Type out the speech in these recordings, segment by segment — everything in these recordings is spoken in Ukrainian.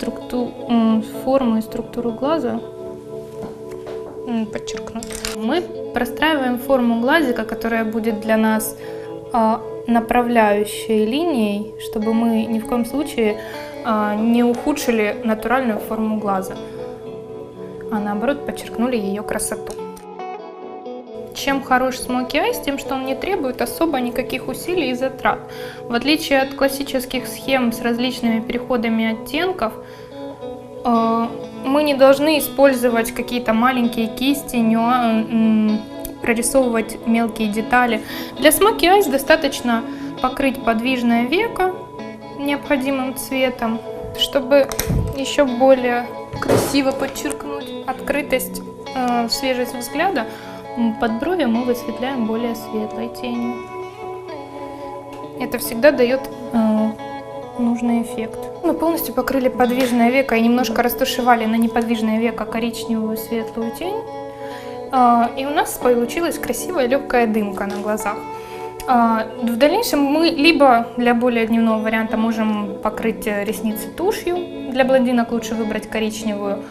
структу... м, форму и структуру глаза м, подчеркнуть. Мы простраиваем форму глазика, которая будет для нас а, направляющей линией, чтобы мы ни в коем случае а, не ухудшили натуральную форму глаза, а наоборот подчеркнули ее красоту. Чем хорош Smoky Eyes? Тем, что он не требует особо никаких усилий и затрат. В отличие от классических схем с различными переходами оттенков, э, мы не должны использовать какие-то маленькие кисти, нюа- м, прорисовывать мелкие детали. Для Smoky Eyes достаточно покрыть подвижное веко необходимым цветом, чтобы еще более красиво подчеркнуть открытость, э, свежесть взгляда. Под брови мы высветляем более светлой тенью. Это всегда дает э, нужный эффект. Мы полностью покрыли подвижное веко и немножко растушевали на неподвижное веко коричневую светлую тень. А, И у нас получилась красивая легкая дымка на глазах. А, В дальнейшем мы либо для более дневного варианта можем покрыть э, ресницы тушью, для блондинок лучше выбрать коричневую,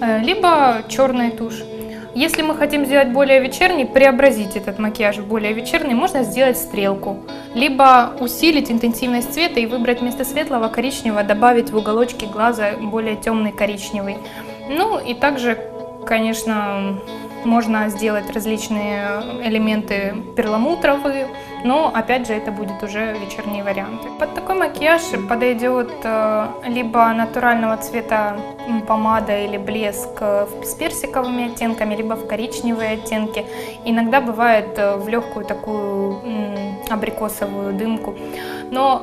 э, либо черной тушь. Если мы хотим сделать более вечерний, преобразить этот макияж в более вечерний, можно сделать стрелку. Либо усилить интенсивность цвета и выбрать вместо светлого коричневого, добавить в уголочки глаза более темный коричневый. Ну и также, конечно, можно сделать различные элементы перламутровые, но опять же это будет уже вечерние варианты. Под такой макияж подойдет э, либо натурального цвета помада или блеск э, в- персиковыми оттенками, либо в коричневые оттенки. Иногда бывает э, в легкую такую м, абрикосовую дымку. Но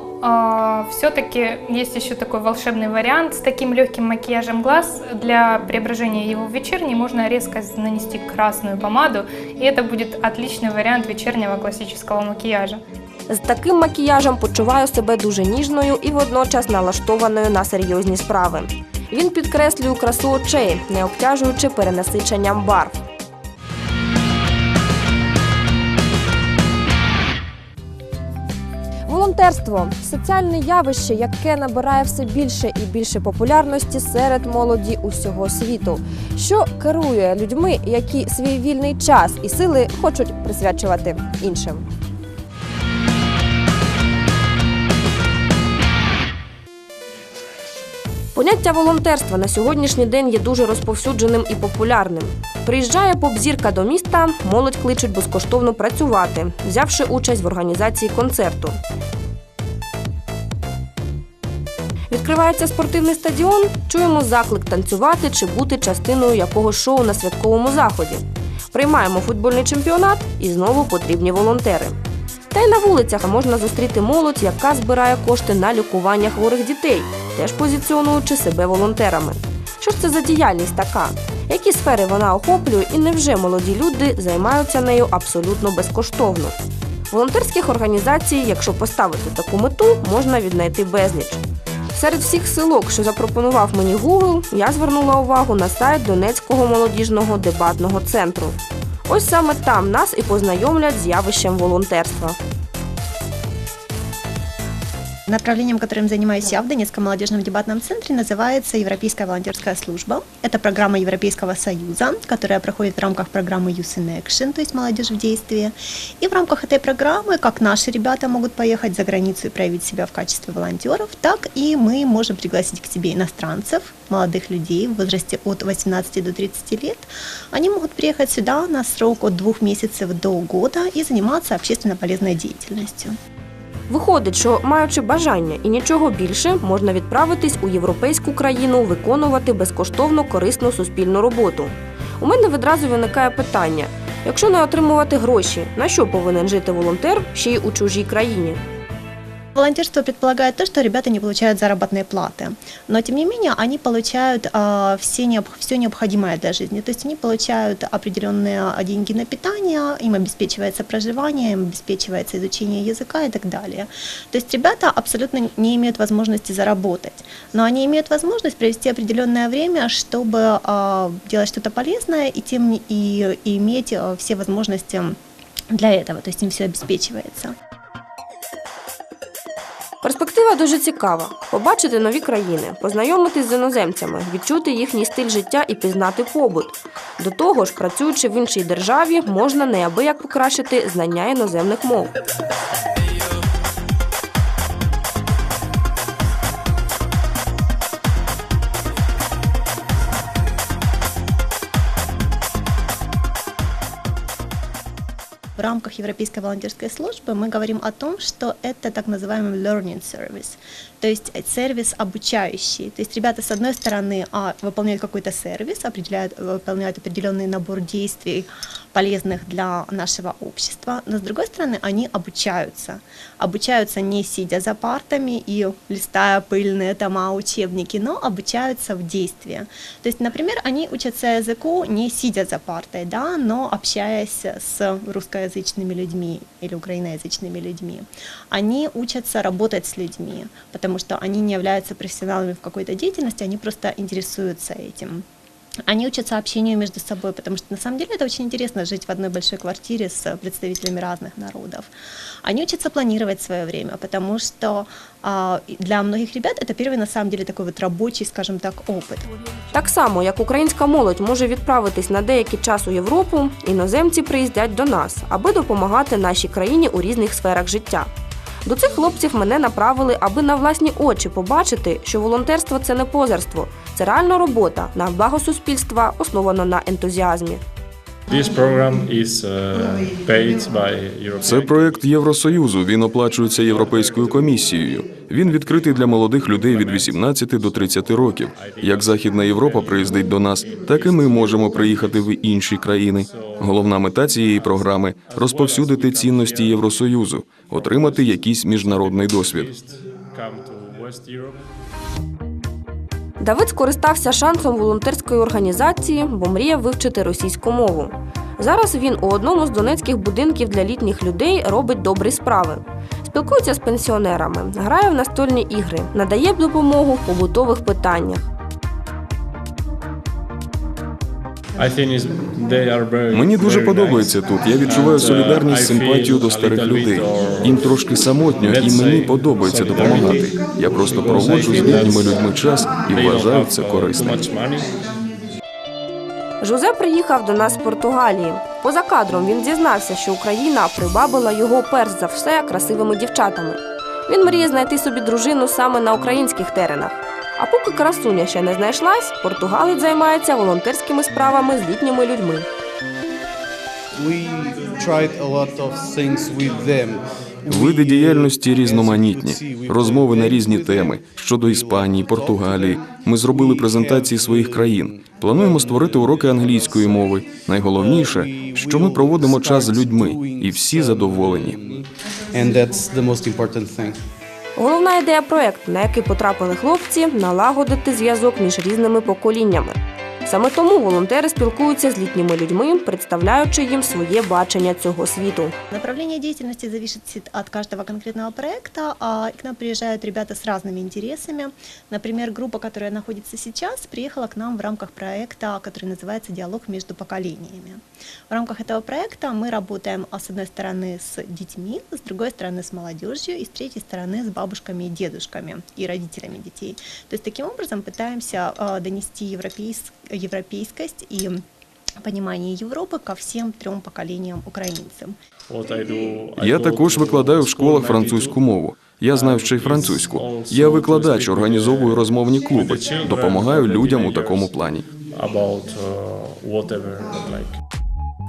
все-таки есть еще такой волшебный вариант с таким легким макияжем глаз. Для преображения его в вечерний можно резко нанести красную помаду, и это будет отличный вариант вечернего классического макияжа. З таким макіяжем почуваю себе дуже ніжною і водночас налаштованою на серйозні справи. Він підкреслює красу очей, не обтяжуючи перенасиченням барв. Волонтерство соціальне явище, яке набирає все більше і більше популярності серед молоді усього світу, що керує людьми, які свій вільний час і сили хочуть присвячувати іншим. Поняття волонтерства на сьогоднішній день є дуже розповсюдженим і популярним. Приїжджає поп-зірка до міста, молодь кличуть безкоштовно працювати, взявши участь в організації концерту. Відкривається спортивний стадіон, чуємо заклик танцювати чи бути частиною якогось шоу на святковому заході. Приймаємо футбольний чемпіонат і знову потрібні волонтери. Та й на вулицях можна зустріти молодь, яка збирає кошти на лікування хворих дітей, теж позиціонуючи себе волонтерами. Що ж це за діяльність така? Які сфери вона охоплює і невже молоді люди займаються нею абсолютно безкоштовно? Волонтерських організацій, якщо поставити таку мету, можна віднайти безліч. Серед всіх силок, що запропонував мені Google, я звернула увагу на сайт Донецького молодіжного дебатного центру. Ось саме там нас і познайомлять з явищем волонтерства. Направлением, которым занимаюсь я в Донецком молодежном дебатном центре, называется Европейская волонтерская служба. Это программа Европейского Союза, которая проходит в рамках программы Youth in Action, то есть молодежь в действии. И в рамках этой программы, как наши ребята могут поехать за границу и проявить себя в качестве волонтеров, так и мы можем пригласить к себе иностранцев, молодых людей в возрасте от 18 до 30 лет. Они могут приехать сюда на срок от двух месяцев до года и заниматься общественно полезной деятельностью. Виходить, що маючи бажання і нічого більше, можна відправитись у європейську країну виконувати безкоштовно корисну суспільну роботу. У мене відразу виникає питання: якщо не отримувати гроші, на що повинен жити волонтер ще й у чужій країні? Волонтерство предполагает то, что ребята не получают заработные платы, но тем не менее они получают а, все, необ- все необходимое для жизни. То есть они получают определенные деньги на питание, им обеспечивается проживание, им обеспечивается изучение языка и так далее. То есть ребята абсолютно не имеют возможности заработать, но они имеют возможность провести определенное время, чтобы а, делать что-то полезное и, тем, и, и иметь а, все возможности для этого, то есть им все обеспечивается. Перспектива дуже цікава: побачити нові країни, познайомитись з іноземцями, відчути їхній стиль життя і пізнати побут. До того ж, працюючи в іншій державі, можна неабияк покращити знання іноземних мов. В рамках Европейской волонтерской службы мы говорим о том, что это так называемый learning service, то есть сервис обучающий. То есть ребята, с одной стороны, а, выполняют какой-то сервис, определяют, выполняют определенный набор действий, полезных для нашего общества, но с другой стороны, они обучаются. Обучаются не сидя за партами и листая пыльные тома учебники, но обучаются в действии. То есть, например, они учатся языку не сидя за партой, да, но общаясь с русскоязычными людьми или украиноязычными людьми. Они учатся работать с людьми, потому что они не являются профессионалами в какой-то деятельности, они просто интересуются этим. Они учатся общению между собой, потому что на самом деле это очень интересно жить в одной большой квартире с представителями разных народов. Они учатся планировать свое время, потому что а, для многих ребят это первый на самом деле такой вот рабочий, скажем так, опыт. Так само, як українська молодь може відправитись на деякий час у Європу, іноземці приїздять до нас, аби допомагати нашій країні у різних сферах життя. До цих хлопців мене направили, аби на власні очі побачити, що волонтерство це не позерство, це реальна робота на благо суспільства, основана на ентузіазмі. This program is uh, paid by Це проект Євросоюзу. Він оплачується Європейською комісією. Він відкритий для молодих людей від 18 до 30 років. Як Західна Європа приїздить до нас, так і ми можемо приїхати в інші країни. Головна мета цієї програми розповсюдити цінності Євросоюзу, отримати якийсь міжнародний досвід. Давид скористався шансом волонтерської організації, бо мріяв вивчити російську мову. Зараз він у одному з донецьких будинків для літніх людей робить добрі справи. Спілкується з пенсіонерами, грає в настольні ігри, надає допомогу в побутових питаннях. Мені дуже подобається тут. Я відчуваю uh, солідарність, симпатію до старих людей. Їм трошки самотньо, і мені подобається допомагати. Я просто проводжу з that's, людьми час і вважаю це корисним. Жозе приїхав до нас з Португалії. Поза кадром він зізнався, що Україна прибабила його перш за все красивими дівчатами. Він мріє знайти собі дружину саме на українських теренах. А поки красуня ще не знайшлась, португалець займається волонтерськими справами з літніми людьми. We tried a lot of things with them. Види діяльності різноманітні, розмови на різні теми щодо Іспанії, Португалії. Ми зробили презентації своїх країн. Плануємо створити уроки англійської мови. Найголовніше, що ми проводимо час з людьми, і всі задоволені. And that's the most important thing. Головна ідея проекту, на який потрапили хлопці, налагодити зв'язок між різними поколіннями. Саме тому волонтери спілкуються з літніми людьми, представляючи їм своє бачення цього світу. Направление деятельности зависит от каждого конкретного проекта. а К нам приезжают ребята с разными интересами. Например, группа, которая находится сейчас, приехала к нам в рамках проекта, который называется «Диалог между поколениями». В рамках этого проекта мы работаем, а, с одной стороны, с детьми, с другой стороны, с молодежью и с третьей стороны, с бабушками и дедушками и родителями детей. То есть таким образом пытаемся а, донести европейс- европейскость и понимание Европы ко всем трем поколениям украинцам. What I do, I Я також викладаю в школах французьку мову. Я знаю ще й французьку. Я викладач, організовую розмовні клуби, допомагаю людям у такому плані. uh,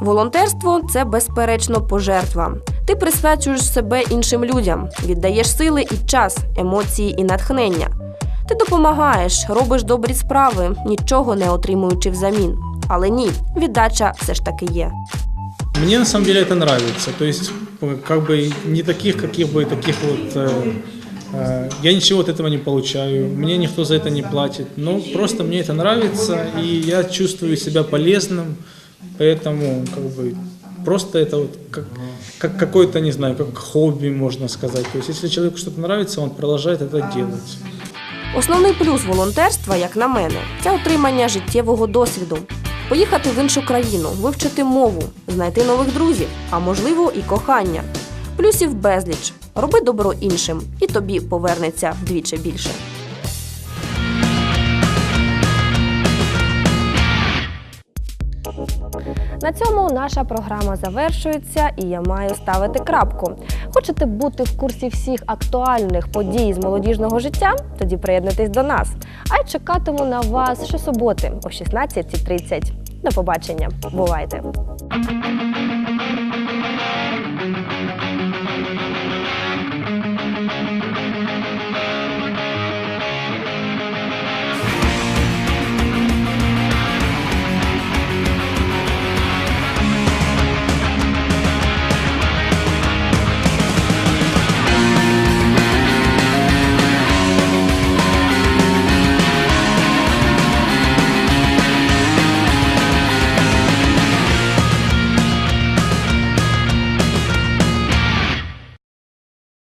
Волонтерство це безперечно пожертва. Ти присвячуєш себе іншим людям, віддаєш сили і час, емоції і натхнення. Ти допомагаєш, робиш добрі справи, нічого не отримуючи взамін. Але ні, віддача все ж таки є. Мне на самом деле это нравится. То есть, э, как бы не таких, каких бы таких вот. э, э, я ничего от этого не получаю, мне никто за это не платит. Но просто мне это нравится, и я чувствую себя полезным. Поэтому, как бы, просто это вот как, как какое-то, не знаю, как хобби, можно сказать. То есть, если человеку что-то нравится, он продолжает это делать. Основний плюс волонтерства, як на мене, це отримання життєвого досвіду. Поїхати в іншу країну, вивчити мову, знайти нових друзів, а можливо і кохання. Плюсів безліч. Роби добро іншим, і тобі повернеться вдвічі більше. На цьому наша програма завершується, і я маю ставити крапку. Хочете бути в курсі всіх актуальних подій з молодіжного життя? Тоді приєднуйтесь до нас. А я чекатиму на вас щосуботи о 16.30. До побачення. Бувайте!